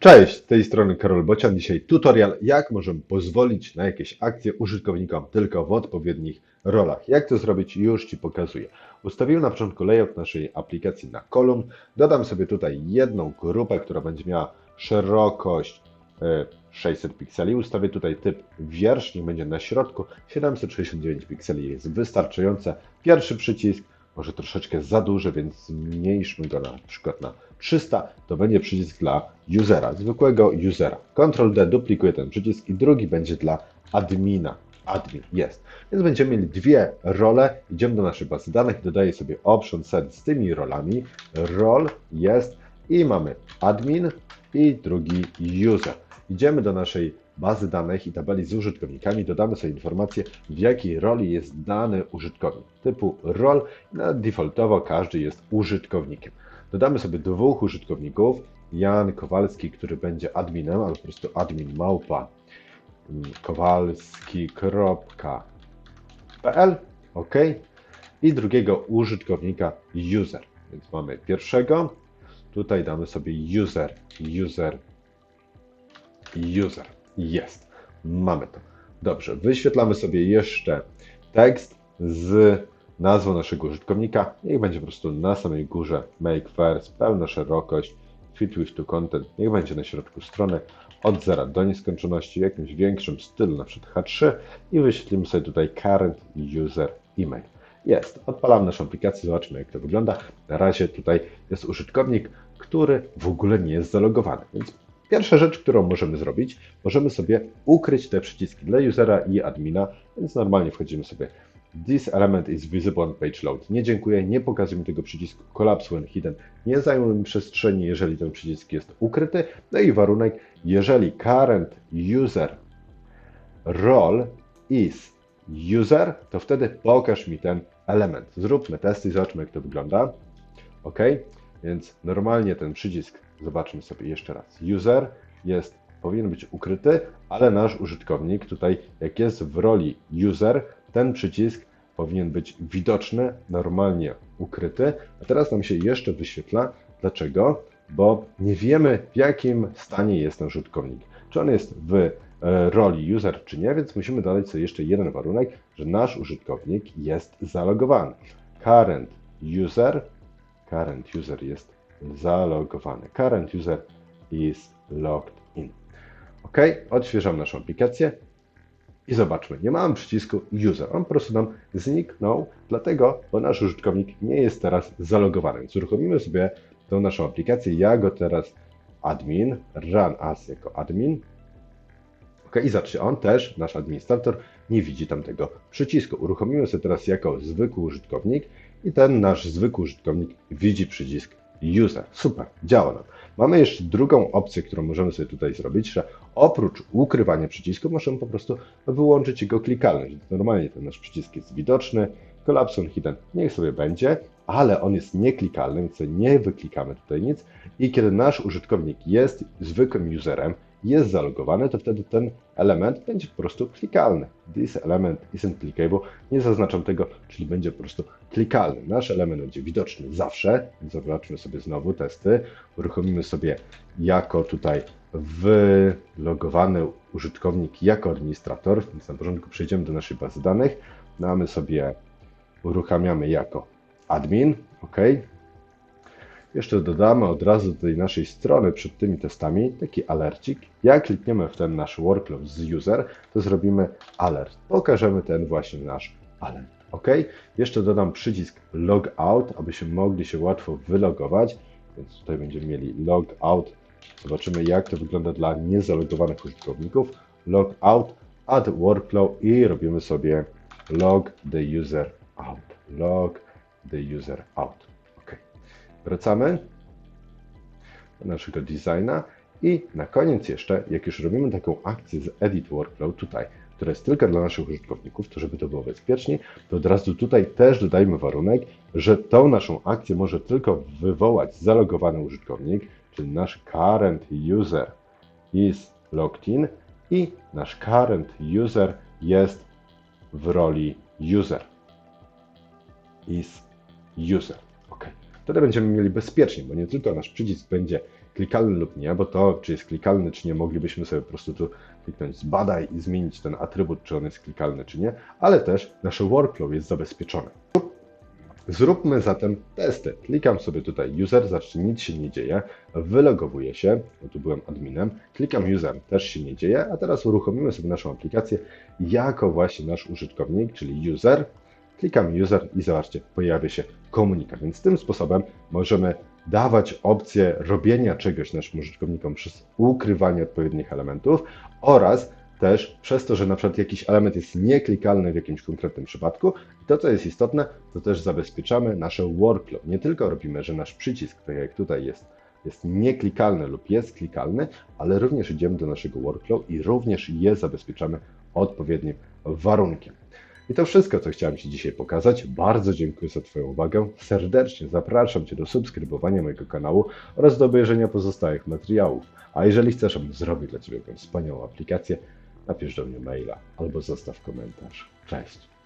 Cześć, z tej strony Karol Bocian. Dzisiaj tutorial, jak możemy pozwolić na jakieś akcje użytkownikom tylko w odpowiednich rolach. Jak to zrobić, już Ci pokazuję. Ustawiłem na początku layout naszej aplikacji na kolumn. Dodam sobie tutaj jedną grupę, która będzie miała szerokość e, 600 pikseli. Ustawię tutaj typ wiersz, niech będzie na środku. 769 pikseli jest wystarczające. Pierwszy przycisk, może troszeczkę za duży, więc zmniejszmy go na przykład na 300. To będzie przycisk dla usera, zwykłego usera. Ctrl D duplikuje ten przycisk i drugi będzie dla admina. Admin jest. Więc będziemy mieli dwie role. Idziemy do naszej bazy danych, dodaję sobie option set z tymi rolami. Rol jest i mamy admin i drugi user. Idziemy do naszej bazy danych i tabeli z użytkownikami, dodamy sobie informację, w jakiej roli jest dany użytkownik. Typu rol, no, defaultowo każdy jest użytkownikiem. Dodamy sobie dwóch użytkowników, Jan Kowalski, który będzie adminem, albo po prostu admin małpa mm, kowalski.pl, ok, i drugiego użytkownika user. Więc mamy pierwszego, tutaj damy sobie user, user, user. Jest. Mamy to. Dobrze. Wyświetlamy sobie jeszcze tekst z nazwą naszego użytkownika. Niech będzie po prostu na samej górze make first, pełna szerokość, fit with to content. Niech będzie na środku strony od zera do nieskończoności w jakimś większym stylu, na przykład H3 i wyświetlimy sobie tutaj current user email. Jest. Odpalamy naszą aplikację, zobaczmy jak to wygląda. Na razie tutaj jest użytkownik, który w ogóle nie jest zalogowany, więc Pierwsza rzecz, którą możemy zrobić, możemy sobie ukryć te przyciski dla usera i admina, więc normalnie wchodzimy sobie This element is visible on page load. Nie dziękuję, nie pokazuj mi tego przycisku collapse when hidden. Nie zajmuj mi przestrzeni, jeżeli ten przycisk jest ukryty. No i warunek, jeżeli current user role is user, to wtedy pokaż mi ten element. Zróbmy testy zobaczmy, jak to wygląda. OK, więc normalnie ten przycisk Zobaczmy sobie jeszcze raz. User jest, powinien być ukryty, ale nasz użytkownik tutaj, jak jest w roli user, ten przycisk powinien być widoczny, normalnie ukryty. A teraz nam się jeszcze wyświetla. Dlaczego? Bo nie wiemy, w jakim stanie jest ten użytkownik. Czy on jest w roli user, czy nie, więc musimy dodać sobie jeszcze jeden warunek, że nasz użytkownik jest zalogowany. Current user, current user jest zalogowany. Current user is logged in. OK, odświeżam naszą aplikację i zobaczmy, nie mam przycisku user. On po prostu nam zniknął, dlatego, bo nasz użytkownik nie jest teraz zalogowany. Więc uruchomimy sobie tą naszą aplikację. Ja go teraz admin, run as jako admin. I zobaczcie, on też, nasz administrator, nie widzi tamtego przycisku. Uruchomimy sobie teraz jako zwykły użytkownik i ten nasz zwykły użytkownik widzi przycisk user. Super, działa nam. Mamy jeszcze drugą opcję, którą możemy sobie tutaj zrobić, że oprócz ukrywania przycisku możemy po prostu wyłączyć jego klikalność. Normalnie ten nasz przycisk jest widoczny, collapse on hidden niech sobie będzie, ale on jest nieklikalny, więc nie wyklikamy tutaj nic i kiedy nasz użytkownik jest zwykłym userem, jest zalogowany, to wtedy ten element będzie po prostu klikalny. This element isn't clickable. Nie zaznaczam tego, czyli będzie po prostu klikalny. Nasz element będzie widoczny zawsze. Zobaczmy sobie znowu testy. Uruchomimy sobie jako tutaj wylogowany użytkownik jako administrator, więc na początku przejdziemy do naszej bazy danych. Mamy sobie, uruchamiamy jako admin, OK. Jeszcze dodamy od razu do tej naszej strony przed tymi testami taki alercik. Jak klikniemy w ten nasz workload z user, to zrobimy alert. Pokażemy ten właśnie nasz alert. OK. Jeszcze dodam przycisk logout, abyśmy mogli się łatwo wylogować. Więc tutaj będziemy mieli logout. Zobaczymy jak to wygląda dla niezalogowanych użytkowników. Logout, add workflow i robimy sobie log the user out. Log the user out. Wracamy do naszego designa i na koniec jeszcze, jak już robimy taką akcję z Edit Workflow tutaj, która jest tylko dla naszych użytkowników, to żeby to było bezpiecznie, to od razu tutaj też dodajmy warunek, że tą naszą akcję może tylko wywołać zalogowany użytkownik, czyli nasz current user is logged in i nasz current user jest w roli user. Is user. Wtedy będziemy mieli bezpiecznie, bo nie tylko nasz przycisk będzie klikalny lub nie, bo to, czy jest klikalny, czy nie, moglibyśmy sobie po prostu tu kliknąć zbadaj i zmienić ten atrybut, czy on jest klikalny, czy nie, ale też nasze workflow jest zabezpieczone. Zróbmy zatem testy. Klikam sobie tutaj user, znaczy nic się nie dzieje, wylogowuję się, bo tu byłem adminem, klikam user, też się nie dzieje, a teraz uruchomimy sobie naszą aplikację jako właśnie nasz użytkownik, czyli user. Klikam user i zobaczcie, pojawia się komunikat. Więc tym sposobem możemy dawać opcję robienia czegoś naszym użytkownikom przez ukrywanie odpowiednich elementów oraz też przez to, że na przykład jakiś element jest nieklikalny w jakimś konkretnym przypadku. I to, co jest istotne, to też zabezpieczamy nasze workflow. Nie tylko robimy, że nasz przycisk, tak jak tutaj jest, jest nieklikalny lub jest klikalny, ale również idziemy do naszego workflow i również je zabezpieczamy odpowiednim warunkiem. I to wszystko, co chciałem Ci dzisiaj pokazać. Bardzo dziękuję za Twoją uwagę. Serdecznie zapraszam Cię do subskrybowania mojego kanału oraz do obejrzenia pozostałych materiałów. A jeżeli chcesz, abym zrobił dla Ciebie jakąś wspaniałą aplikację, napisz do mnie maila albo zostaw komentarz. Cześć!